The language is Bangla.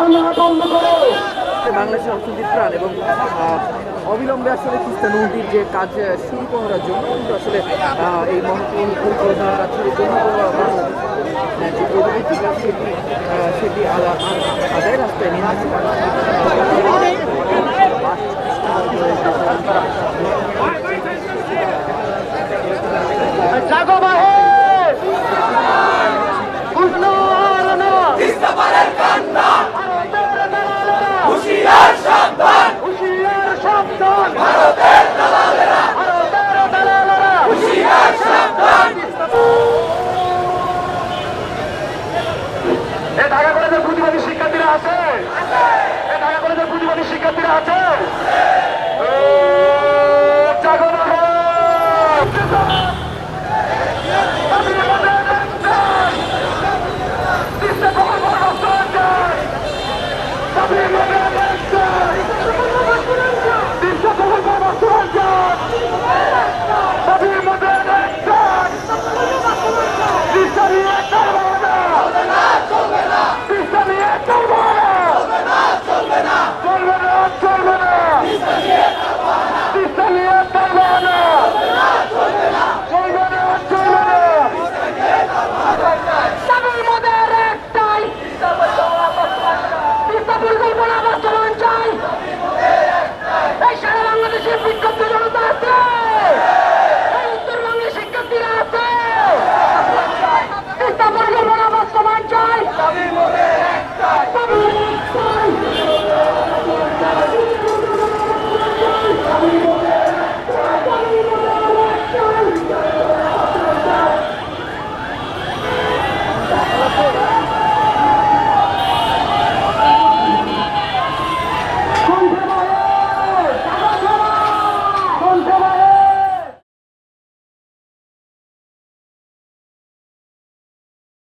কান্না বন্ধ করো বাংলাদেশের অর্থনীতির প্রাণ এবং অবিলম্বে আসলে তিস্তা নদীর যে কাজ শুরু করার জন্য কিন্তু আসলে এই মহাপ্রভু শুরু হ্যাঁ, সেটি সেটি আদায় রাস্তায় নিয়ে আসছে Bu divan işi a asıl. Bismillah, Tabana!